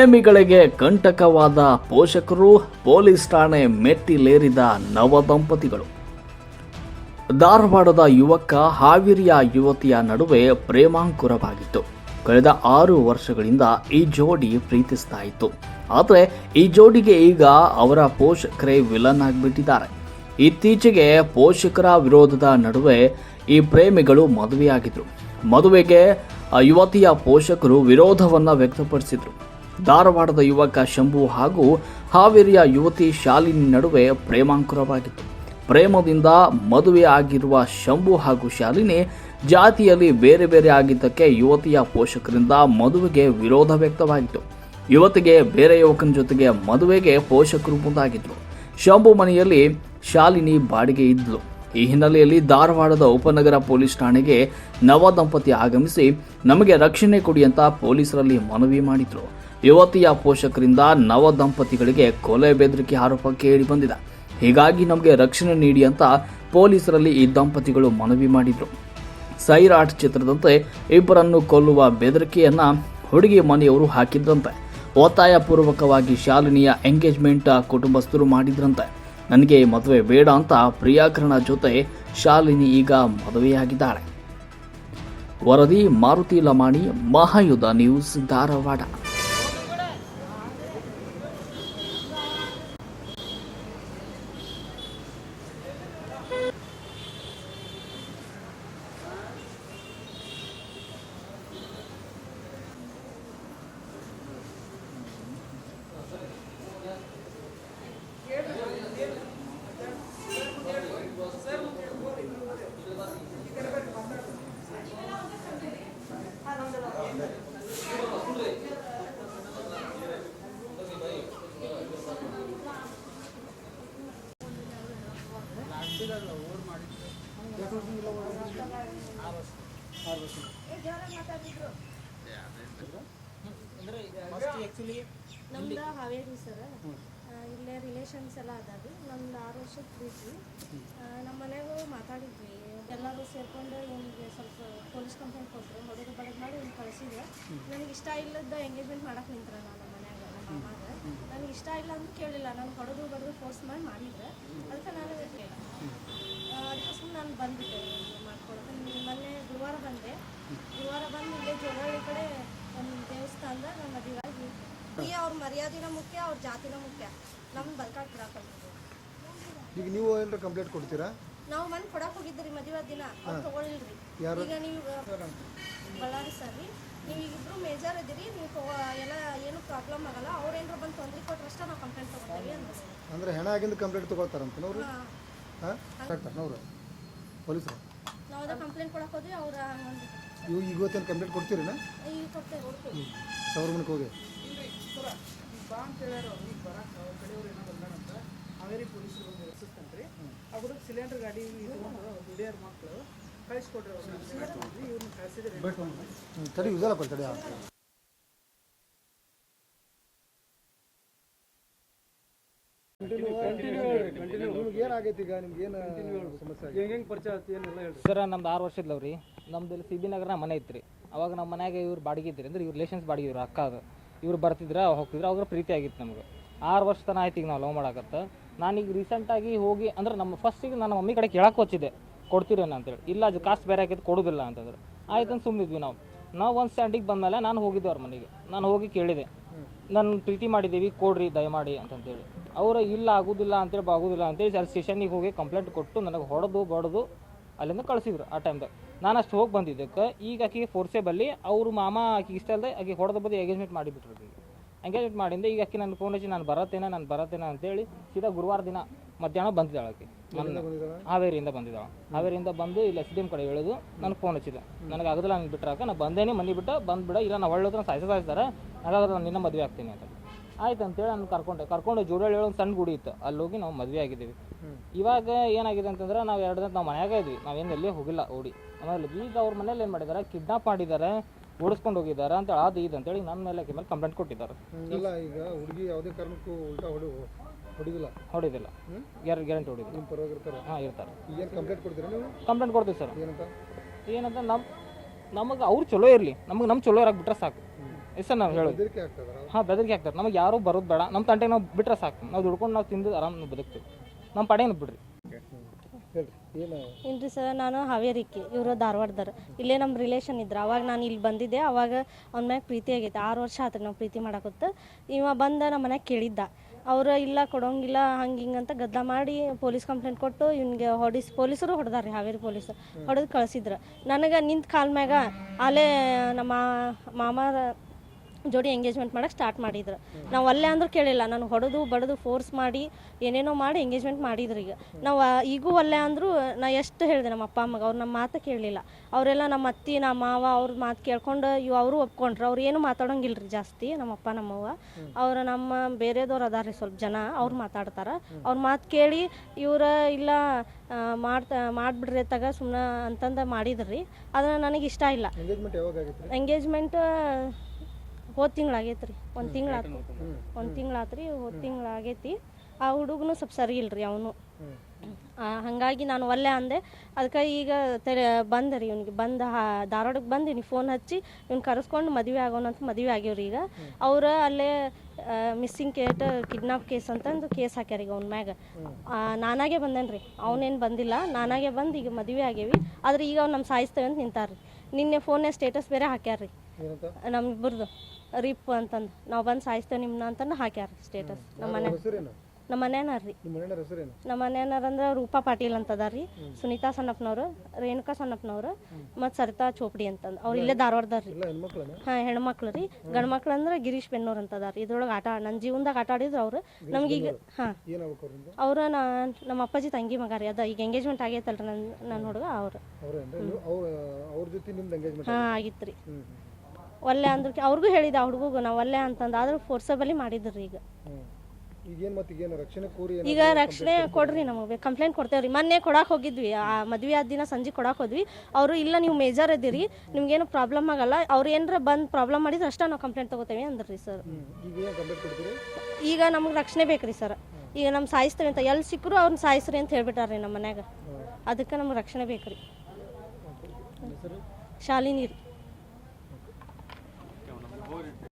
ಪ್ರೇಮಿಗಳಿಗೆ ಕಂಟಕವಾದ ಪೋಷಕರು ಪೊಲೀಸ್ ಠಾಣೆ ಮೆಟ್ಟಿಲೇರಿದ ನವ ದಂಪತಿಗಳು. ಧಾರವಾಡದ ಯುವಕ ಹಾವಿರಿಯ ಯುವತಿಯ ನಡುವೆ ಪ್ರೇಮಾಂಕುರವಾಗಿತ್ತು. ಕಳೆದ ಆರು ವರ್ಷಗಳಿಂದ ಈ ಜೋಡಿ ಪ್ರೀತಿಸ್ತಾ ಇತ್ತು. ಆದರೆ ಈ ಜೋಡಿಗೆ ಈಗ ಅವರ ಪೋಷಕರೇ ವಿಲನ್ ಆಗಿಬಿಟ್ಟಿದ್ದಾರೆ. ಇತ್ತೀಚೆಗೆ ಪೋಷಕರ ವಿರೋಧದ ನಡುವೆ ಈ ಪ್ರೇಮಿಗಳು ಮದುವೆಯಾಗಿದ್ರು. ಮದುವೆಗೆ ಯುವತಿಯ ಪೋಷಕರು ವಿರೋಧವನ್ನ ವ್ಯಕ್ತಪಡಿಸಿದ್ರು. ಧಾರವಾಡದ ಯುವಕ ಶಂಭು ಹಾಗೂ ಹಾವೇರಿಯ ಯುವತಿ ಶಾಲಿನಿ ನಡುವೆ ಪ್ರೇಮಾಂಕುರವಾಗಿತ್ತು. ಪ್ರೇಮದಿಂದ ಮದುವೆ ಆಗಿರುವ ಶಂಭು ಹಾಗೂ ಶಾಲಿನಿ ಜಾತಿಯಲ್ಲಿ ಬೇರೆ ಬೇರೆ ಆಗಿದ್ದಕ್ಕೆ ಯುವತಿಯ ಪೋಷಕರಿಂದ ಮದುವೆಗೆ ವಿರೋಧ ವ್ಯಕ್ತವಾಗಿತ್ತು. ಯುವತಿಗೆ ಬೇರೆ ಯುವಕನ ಜೊತೆಗೆ ಮದುವೆಗೆ ಪೋಷಕರು ಮುಂದಾಗಿದ್ರು. ಶಂಭು ಮನೆಯಲ್ಲಿ ಶಾಲಿನಿ ಬಾಡಿಗೆ ಇದ್ಲು. ಈ ಹಿನ್ನೆಲೆಯಲ್ಲಿ ಧಾರವಾಡದ ಉಪನಗರ ಪೊಲೀಸ್ ಠಾಣೆಗೆ ನವ ದಂಪತಿ ಆಗಮಿಸಿ, ನಮಗೆ ರಕ್ಷಣೆ ಕೊಡಿ ಅಂತ ಪೊಲೀಸರಲ್ಲಿ ಮನವಿ ಮಾಡಿದ್ರು. ಯುವತಿಯ ಪೋಷಕರಿಂದ ನವ ದಂಪತಿಗಳಿಗೆ ಕೊಲೆ ಬೆದರಿಕೆ ಆರೋಪ ಕೇಳಿ ಬಂದಿದೆ. ಹೀಗಾಗಿ ನಮಗೆ ರಕ್ಷಣೆ ನೀಡಿ ಅಂತ ಪೊಲೀಸರಲ್ಲಿ ಈ ದಂಪತಿಗಳು ಮನವಿ ಮಾಡಿದ್ರು. ಸೈರಾಟ್ ಚಿತ್ರದಂತೆ ಇಬ್ಬರನ್ನು ಕೊಲ್ಲುವ ಬೆದರಿಕೆಯನ್ನ ಹುಡುಗಿ ಮನೆಯವರು ಹಾಕಿದ್ರಂತೆ. ಒತ್ತಾಯ ಪೂರ್ವಕವಾಗಿ ಶಾಲಿನಿಯ ಎಂಗೇಜ್ಮೆಂಟ್ ಕುಟುಂಬಸ್ಥರು ಮಾಡಿದ್ರಂತೆ. ನನಗೆ ಮದುವೆ ಬೇಡ ಅಂತ ಪ್ರಿಯಾಕರಣ ಜೊತೆ ಶಾಲಿನಿ ಈಗ ಮದುವೆಯಾಗಿದ್ದಾಳೆ. ವರದಿ ಮಾರುತಿ ಲಮಾಣಿ, ಮಹಾಯುಧ ನ್ಯೂಸ್ ಧಾರವಾಡ. ನಮ್ದು ಹಾವೇರಿ ಸರ್ ಇಲ್ಲೇ ರಿಲೇಷನ್ಸ್ ಎಲ್ಲ ಅದಾವೆ ನಮ್ದು ಆರು ವರ್ಷದ ಪ್ರೀತಿ ನಮ್ಮ ಮನೆಗೂ ಮಾತಾಡಿದ್ವಿ. ಎಲ್ಲರೂ ಸೇರ್ಕೊಂಡು ಇವನಿಗೆ ಸ್ವಲ್ಪ ಪೊಲೀಸ್ ಕಂಪ್ಲೇಂಟ್ ಕೊಟ್ಟರು ಹೊಡೆದು ಬಡದು ಮಾಡಿ ಇವ್ನು ಕಳಿಸಿದ್ರೆ. ನನಗೆ ಇಷ್ಟ ಇಲ್ಲದ ಎಂಗೇಜ್ಮೆಂಟ್ ಮಾಡಕ್ಕೆ ನಿಂತರ ಮಾಮಾಗ ನನಗೆ ಇಷ್ಟ ಇಲ್ಲ ಅಂತ ಕೇಳಿಲ್ಲ. ನಾನು ಹೊಡೆದು ಬಡದು ಫೋರ್ಸ್ ಮಾಡಿ ಮಾಡಿದ್ರೆ ಅದಕ್ಕೆ ನಾನು ಅದಕ್ಕೆ ಸುಮ್ಮನೆ ನಾನು ಬಂದ್ಬಿಟ್ಟೆ. ಮಾಡ್ಕೊಳಕ್ಕೆ ಮೊನ್ನೆ ಗುರುವಾರ ಬಂದೆ. ಗುರುವಾರ ಬಂದು ಇಲ್ಲೇ ಜೋಗಳಿ ಕಡೆ ಒಂದು ದೇವಸ್ಥಾನದ ನಮ್ಮ ಮದುವೆಯಾಗಿ ಈ ಅವ್ರ ಮರ್ಯಾದಿನ ಮುಖ್ಯ ಅವ್ರ ಜಾತಿನ ಮುಖ್ಯ. ನಮ್ಗೆ ಬಿಡಾಕಲ್ರು ಈಗ ನೀವು ಏನಾರ ಕಂಪ್ಲೇಂಟ್ ಕೊಡ್ತೀರಾ? ನಾವು ಮನೆ ಕೊಡಕ್ಕೆ ಹೋಗಿದ್ರಿ ಮದುವೆ ದಿನ. ಅವ್ರು ತಗೊಳ್ಳಿಲ್ರಿ? ಈಗ ನೀವು ಬಳ್ಳಾರಿ ಸರ್ ರೀ. ನೀವು ಇಬ್ರು ಮೇಜರ್ ಇದ್ದೀರಿ ನೀವು ಎಲ್ಲ ಏನು ಪ್ರಾಬ್ಲಮ್ ಆಗಲ್ಲ. ಅವ್ರು ಏನಾರ ಬಂದು ತೊಂದರೆ ಕೊಟ್ಟರಷ್ಟೇ ನಾವು ಕಂಪ್ಲೇಂಟ್ ತಗೊಳ್ತೀವಿ ಅಂತ ಅಂದ್ರೆ ಹೆಣ ಆಗಿಂದ ಕಂಪ್ಲೇಂಟ್ ತಗೊಳ್ತಾರಂತ ನೋರು ಹಾಂ. ನೋರು ಪೊಲೀಸರು? ನಾವು ಅದ ಕಂಪ್ಲೇಂಟ್ ಕೊಡಕ್ಕೆ ಹೋದ್ವಿ ಅವ್ರು ಹಂಗಂದು ಇವು ಈಗ ಇವತ್ತೇನು ಕಂಪ್ಲೇಂಟ್ ಕೊಡ್ತೀರಿನ? ಈಗ ಕೊಡ್ತೇವೆ ಕೊಡ್ತೀವಿ. ಸಾವಿರ ಮನೆಗೆ ಹೋಗಿ. ಹಾವೇರಿ ಪೊಲೀಸರು ಅವರು ಸಿಲಿಂಡರ್ ಗಾಡಿ ಇದು ದುಡಿಯೋರ್ ಮಕ್ಕಳು ತಡಿ ಸರ್ ನಮ್ದು ಆರು ವರ್ಷದ್ಲವ್ ರೀ ನಮ್ದು ಇಲ್ಲಿ ಸಿ ಬಿ ನಗರ ಮನೆ ಇತ್ತು ಅವಾಗ ನಮ್ಮ ಮನ್ಯಾಗ ಇವ್ರು ಬಾಡಿಗೆ ಅಂದ್ರೆ ಇವ್ರು ರಿಲೇಷನ್ಸ್ ಬಾಡಿಗೆ ಇವ್ರು ಅದು. ಇವ್ರು ಬರ್ತಿದ್ರ, ಹೋಗ್ತಿದ್ರು ಅವ್ರ ಪ್ರೀತಿ ಆಗಿತ್ತು ನಮ್ಗೆ. ಆರು ವರ್ಷ ತನ ಆಯ್ತು ಈಗ ನಾವು ಲವ್ ಮಾಡಾಕತ್ತ. ನಾನೀಗ ರೀಸೆಂಟಾಗಿ ಹೋಗಿ, ಅಂದ್ರೆ ನಮ್ಮ ಫಸ್ಟಿಗೆ ನನ್ನ ಮಮ್ಮಿ ಕಡೆ ಕೇಳಕ್ಕೆ ಹೋಚಿದ್ದೆ. ಕೊಡ್ತೀರೇನ ಅಂತೇಳಿ ಇಲ್ಲ, ಅದು ಕಾಸ್ಟ್ ಬೇರೆ ಹಾಕಿದ್ದು ಕೊಡೋದಿಲ್ಲ ಅಂತಂದ್ರೆ. ಆಯ್ತು ಅಂತ ಸುಮ್ಮನಿದ್ವಿ ನಾವು. ನಾವು ಒಂದು ಸ್ಟ್ಯಾಂಡಿಗೆ ಬಂದಮೇಲೆ ನಾನು ಹೋಗಿದ್ದೆ ಅವ್ರ ಮನೆಗೆ. ನಾನು ಹೋಗಿ ಕೇಳಿದೆ. ನಾನು ಪ್ರೀತಿ ಮಾಡಿದ್ದೀವಿ, ಕೊಡ್ರಿ, ದಯಮಾಡಿ ಅಂತಂತೇಳಿ ಅವರು ಇಲ್ಲ, ಆಗೋದಿಲ್ಲ ಅಂತೇಳಿ ಆಗೋದಿಲ್ಲ ಅಂತೇಳಿ ಅಲ್ಲಿ ಸ್ಟೇಷನಿಗೆ ಹೋಗಿ ಕಂಪ್ಲೇಂಟ್ ಕೊಟ್ಟು ನನಗೆ ಹೊಡೆದು, ಬಡ್ದು ಅಲ್ಲಿಂದ ಕಳಿಸಿದ್ರು ಆ ಟೈಮ್ದಾಗ ನಾನು ಅಷ್ಟು ಹೋಗಿ ಬಂದಿದ್ದಕ್ಕೆ ಈಗ ಆಕೆಗೆ ಫೋರ್ಸೇಬಲ್ಲಿ ಅವ್ರ ಮಾಮ ಆಕೆ ಇಷ್ಟ ಅಲ್ಲದೆ ಆಕೆ ಹೊಡೆದು ಬದಿ ಎಂಗೇಜ್ಮೆಂಟ್ ಮಾಡಿಬಿಟ್ರು ಎಂಗೇಜ್ಮೆಂಟ್ ಮಾಡಿಂದ ಈಗ ಆಕಿ ನನ್ನ ಫೋನ್ ಹಚ್ಚಿ ನಾನು ಬರತ್ತೇನೆ ನಾನು ಬರತ್ತೇನೆ ಅಂತೇಳಿ ಸೀದಾ ಗುರುವಾರ ದಿನ ಮಧ್ಯಾಹ್ನ ಬಂದಿದ್ದಾಳೆ ಆಕೆ ಹಾವೇರಿಯಿಂದ ಬಂದಿದ್ದಾಳೆ. ಹಾವೇರಿಯಿಂದ ಬಂದು ಇಲ್ಲಿ ಎಸ್ ಡಿ ಎಂ ಕಡೆ ಹೇಳೋದು ನನಗೆ ಫೋನ್ ಹಚ್ಚಿದೆ. ನನಗೆ ಆಗದಿಲ್ಲ ಹಂಗೆ ಬಿಟ್ರಾಕ ನಾನು ಬಂದೇನೆ ಮನೆ ಬಿಟ್ಟು ಬಂದುಬಿಡ ಇಲ್ಲ ನಾ ಹತ್ರ ಸಾಯಿಸ ಸಾಯಿಸ್ತಾರೆ. ಹಾಗಾದ್ರೆ ನಾನು ನಿನ್ನ ಮದುವೆ ಆಗ್ತೀನಿ ಅಂತ. ಆಯ್ತು ಅಂತೇಳಿ ನಾನು ಕರ್ಕೊಂಡೆ. ಕರ್ಕೊಂಡು ಜೋಡಳ್ಳಿ ಹೇಳೋ ಒಂದು ಸಣ್ಣ ಗುಡಿ ಇತ್ತು. ಅಲ್ಲಿ ಹೋಗಿ ನಾವು ಮದುವೆ ಆಗಿದ್ದೀವಿ. ಇವಾಗ ಏನಾಗಿದೆ ಅಂತಂದ್ರೆ ನಾವು ಎರಡು ದಿನ ನಾವು ಮನೆಯಾಗ ಇದ್ವಿ. ನಾವೇನು ಎಲ್ಲಿ ಹೋಗಿಲ್ಲ ಓಡಿ. ಆಮೇಲೆ ಈಗ ಅವ್ರ ಮನೇಲಿ ಏನು ಮಾಡಿದ್ದಾರೆ ಕಿಡ್ನಾಪ್ ಮಾಡಿದ್ದಾರೆ ಓಡಿಸ್ಕೊಂಡು ಹೋಗಿದ್ದಾರೆ ಅಂತ ಅದು ಇದು ಅಂತೇಳಿ ನನ್ನ ಮೇಲೆ ಆಕೆ ಮೇಲೆ ಕಂಪ್ಲೇಂಟ್ ಕೊಟ್ಟಿದ್ದಾರೆ. ಇಲ್ಲ ಈಗ ಹುಡುಗಿ ಯಾವುದೇ ಕಾರಣಕ್ಕೂ ಉಲ್ಟಾ ಹೊಡಿ ಹೊಡಿದಿಲ್ಲ. ಹೊಡಿದಿಲ್ಲ. ಗ್ಯಾರ ಗ್ಯಾರಂಟಿ ಹೊಡಿದಿಲ್ಲ. ನಿಮ್ಮ ಪರವಾಗಿ ಇರ್ತಾರೆ? ಹಾಂ ಇರ್ತಾರೆ. ಏನು ಕಂಪ್ಲೇಂಟ್ ಕೊಡ್ತೀರಾ ನೀವು? ಕಂಪ್ಲೇಂಟ್ ಕೊಡ್ತೀವಿ ಸರ್. ಏನಂತ? ಏನಂತ ನಮ್ಮ ನಮಗೆ ಅವ್ರು ಚಲೋ ಇರಲಿ. ನಮಗೆ ನಮ್ಮ ಚಲೋ ಇರಕ್ಕೆ ಬಿಟ್ರೆ ಸಾಕು ಎಸ್ ಸರ್ ನಾವು ಹೇಳೋದು. ಹಾಂ ಬೆದರಿಕೆ ಆಗ್ತಾರೆ ನಮಗೆ ಯಾರೂ ಬರೋದು ಬೇಡ. ನಮ್ಮ ತಂಟೆ ನಾವು ಬಿಟ್ರೆ ಸಾಕು. ನಾವು ದುಡ್ಕೊಂಡು ನಾವು ತಿಂದು ಆರಾಮ್ ಬದುಕ್ತೀವಿ. ನಮ್ಮ ಪಡೆಯನ್ನು ಬಿಡ್ರಿ. ಇಲ್ರಿ ಸರ್ ನಾನು ಹಾವೇರಿಕ್ಕಿ ಇವರು ಧಾರವಾಡದವ್ರು. ಇಲ್ಲೇ ನಮ್ಮ ರಿಲೇಷನ್ ಇದ್ರು. ಅವಾಗ ನಾನು ಇಲ್ಲಿ ಬಂದಿದ್ದೆ ಅವಾಗ ಅವ್ನ ಮ್ಯಾಗ ಪ್ರೀತಿ ಆಗೈತೆ. ಆರು ವರ್ಷ ಆತ್ರಿ ನಾವು ಪ್ರೀತಿ ಮಾಡಕತ್ತ ಇವ ಬಂದ ನಮ್ಮ ಮನ್ಯಾಗ ಕೇಳಿದ್ದ. ಅವರು ಇಲ್ಲ ಕೊಡೋಂಗಿಲ್ಲ ಹಂಗೆ ಹಿಂಗೆ ಅಂತ ಗದ್ದ ಮಾಡಿ ಪೊಲೀಸ್ ಕಂಪ್ಲೇಂಟ್ ಕೊಟ್ಟು ಇವ್ನಿಗೆ ಹೊಡಿಸ್ ಪೊಲೀಸರು ಹೊಡೆದಾರ್ರಿ ಹಾವೇರಿ ಪೊಲೀಸರು. ಹೊಡೆದು ಕಳಿಸಿದ್ರು. ನನಗೆ ನಿಂತ ಕಾಲ್ ಮ್ಯಾಗ ಅಲ್ಲೇ ನಮ್ಮ ಮಾಮಾರ ಜೋಡಿ ಎಂಗೇಜ್ಮೆಂಟ್ ಮಾಡಕ್ಕೆ ಸ್ಟಾರ್ಟ್ ಮಾಡಿದ್ರು. ನಾವು ಅಲ್ಲೇ ಅಂದ್ರೆ ಕೇಳಿಲ್ಲ ನಾನು ಹೊಡೆದು ಬಡದು ಫೋರ್ಸ್ ಮಾಡಿ ಏನೇನೋ ಮಾಡಿ ಎಂಗೇಜ್ಮೆಂಟ್ ಮಾಡಿದ್ರು ಈಗ. ನಾವು ಈಗೂ ಅಲ್ಲೇ ಅಂದರೂ ನಾ ಎಷ್ಟು ಹೇಳಿದೆ ನಮ್ಮ ಅಪ್ಪ ಅಮ್ಮಗೆ ಅವ್ರು ನಮ್ಮ ಮಾತು ಕೇಳಲಿಲ್ಲ. ಅವರೆಲ್ಲ ನಮ್ಮ ಅತ್ತಿ ನಮ್ಮ ಮಾವ ಅವ್ರ ಮಾತು ಕೇಳ್ಕೊಂಡು ಇವು ಅವರು ಒಪ್ಕೊಂಡ್ರು. ಅವ್ರು ಏನು ಮಾತಾಡೋಂಗಿಲ್ಲ ರೀ ಜಾಸ್ತಿ ನಮ್ಮ ಅಪ್ಪ ನಮ್ಮವ್ವ ಅವ್ರು ನಮ್ಮ ಬೇರೆದವ್ರು ಅದಾರ ರೀ ಸ್ವಲ್ಪ ಜನ ಅವ್ರು ಮಾತಾಡ್ತಾರೆ. ಅವ್ರ ಮಾತು ಕೇಳಿ ಇವ್ರ ಇಲ್ಲ ಮಾಡ್ತಾ ಮಾಡಿಬಿಡ್ರಿ ತಗ ಸುಮ್ಮನೆ ಅಂತಂದು ಮಾಡಿದ್ರಿ. ಅದನ್ನ ನನಗೆ ಇಷ್ಟ ಇಲ್ಲ. ಎಂಗೇಜ್ಮೆಂಟ್ ಹೋದ ತಿಂಗಳು ಆಗೈತೆ ರೀ ಒಂದು ತಿಂಗಳು ಆತು ಒಂದು ತಿಂಗಳು ಆತು ರೀ ಹೋದ ತಿಂಗಳು ಆಗೈತಿ ಆ ಹುಡುಗನು ಸ್ವಲ್ಪ ಸರಿ ಇಲ್ರಿ ಅವನು. ಹಾಗಾಗಿ ನಾನು ಒಲ್ಲೆ ಅಂದೆ. ಅದಕ್ಕೆ ಈಗ ತೆರೆ ಬಂದ ರೀ ಇವ್ನಿಗೆ ಬಂದು ಧಾರವಾಡಕ್ಕೆ ಬಂದೀನಿ ಫೋನ್ ಹಚ್ಚಿ ಇವ್ನು ಕರೆಸ್ಕೊಂಡು ಮದುವೆ ಆಗೋಣ ಅಂತ ಮದುವೆ ಆಗ್ಯವ್ರಿ ಈಗ. ಅವ್ರ ಅಲ್ಲೇ ಮಿಸ್ಸಿಂಗ್ ಕೇಟ್ ಕಿಡ್ನಾಪ್ ಕೇಸ್ ಅಂತಂದು ಕೇಸ್ ಹಾಕ್ಯಾರ ಈಗ ಅವ್ನ ಮ್ಯಾಗ. ನಾನಾಗೆ ಬಂದೇನು ರೀ ಅವನೇನು ಬಂದಿಲ್ಲ. ನಾನಾಗೆ ಬಂದು ಈಗ ಮದುವೆ ಆಗೇವಿ ಆದ್ರೆ ಈಗ ಅವ್ನು ನಮ್ಮ ಸಾಯಿಸ್ತೇವೆ ಅಂತ ನಿಂತಾರ್ರಿ. ನಿನ್ನೆ ಫೋನ್ ಸ್ಟೇಟಸ್ ಬೇರೆ ಹಾಕ್ಯಾರ್ರಿ. ನಮ್ಮ ನಮ್ಮಿಬ್ಬರದು ರಿಪ್ ಅಂತಂದು ನಾವು ಬಂದು ಸಾಯಿಸ್ತೇವೆ ನಿಮ್ಮನ್ನ ಅಂತಂದು ಹಾಕ್ಯಾರ ಸ್ಟೇಟಸ್ ನಮ್ಮ ಮನೆ ನಮ್ಮ ಮನೆಯವ್ರು ರೀ. ನಿಮ್ಮ ಮನೆಯವ್ರು ಅಂದ್ರೆ ರೂಪಾ ಪಾಟೀಲ್ ಅಂತ ಅದಾರ ರೀ ಸುನೀತಾ ಸಣ್ಣಪ್ಪನವ್ರು ರೇಣುಕಾ ಸಣ್ಣಪ್ಪನವ್ರು ಮತ್ತು ಸರಿತಾ ಚೋಪಡಿ ಅಂತಂದು. ಅವ್ರು ಇಲ್ಲೇ ಧಾರವಾಡದಾರ ರೀ. ಹಾಂ ಹೆಣ್ಮಕ್ಳು ರೀ. ಗಂಡ್ಮಕ್ಳು ಅಂದ್ರೆ ಗಿರೀಶ್ ಬೆನ್ನೂರ್ ಅಂತ ಅದಾರ ಇದ್ರೊಳಗೆ ಆಟ ನನ್ನ ಜೀವನದಾಗ ಆಟ ಆಡಿದ್ರು ಅವ್ರು. ಈಗ ಹಾಂ. ಅವ್ರು ನಮ್ಮ ಅಪ್ಪಾಜಿ ತಂಗಿ ಮಗ ರೀ. ಅದ ಈಗ ಎಂಗೇಜ್ಮೆಂಟ್ ಆಗೈತಲ್ರಿ ನನ್ನ ನನ್ನ ಹುಡುಗ ಅವ್ರು. ಹಾಂ ಆಗಿತ್ತು? ರೀ ಒಲ್ಲೆ ಅಂದ್ರೆ ಅವ್ರಿಗೂ ಹೇಳಿದ ಆ ಹುಡುಗಗೂ ನಾವು ಒಲ್ಲೆ ಅಂತಂದು ಆದ್ರೆ ಫೋರ್ಸಬಲಿ ಮಾಡಿದ್ರು ರೀ ಈಗ. ಹ್ಞೂ ಈಗೇನು ಮತ್ತೆ ಈಗೇನು ರಕ್ಷಣೆ ಕೋರಿ ಈಗ ರಕ್ಷಣೆ ಕೊಡ್ರಿ ನಮಗೆ ಕಂಪ್ಲೇಂಟ್ ಕೊಡ್ತೇವ್ರಿ. ಮೊನ್ನೆ ಕೊಡಕ್ಕೆ ಹೋಗಿದ್ವಿ ಆ ಮದ್ವೆ ಆದ ದಿನ ಸಂಜೆ ಕೊಡಕ್ಕೆ ಹೋದ್ವಿ. ಅವರು ಇಲ್ಲ ನೀವು ಮೇಜರ್ ಇದ್ದೀರಿ ನಿಮ್ಗೇನು ಪ್ರಾಬ್ಲಮ್ ಆಗಲ್ಲ. ಅವ್ರು ಏನಾರ ಬಂದು ಪ್ರಾಬ್ಲಮ್ ಮಾಡಿದ್ರೆ ಅಷ್ಟೇ ನಾವು ಕಂಪ್ಲೇಂಟ್ ತಗೋತೇವೆ ಅಂದ್ರಿ ಸರ್. ಈಗ ಕಂಪ್ಲೇಂಟ್ ಕೊಡ್ತೀರಿ? ಈಗ ನಮ್ಗೆ ರಕ್ಷಣೆ ಬೇಕ್ರಿ ಸರ್. ಈಗ ನಮ್ಮ ಸಾಯಿಸ್ತೇವೆ ಅಂತ ಎಲ್ಲಿ ಸಿಕ್ಕರು ಅವ್ರನ್ನ ಸಾಯಿಸ್ರಿ ಅಂತ ಹೇಳ್ಬಿಟ್ಟಾರ್ರಿ ನಮ್ಮ ಮನ್ಯಾಗ. ಅದಕ್ಕೆ ನಮ್ಗೆ ರಕ್ಷಣೆ ಬೇಕ್ರಿ. ಶಾಲಿನಿ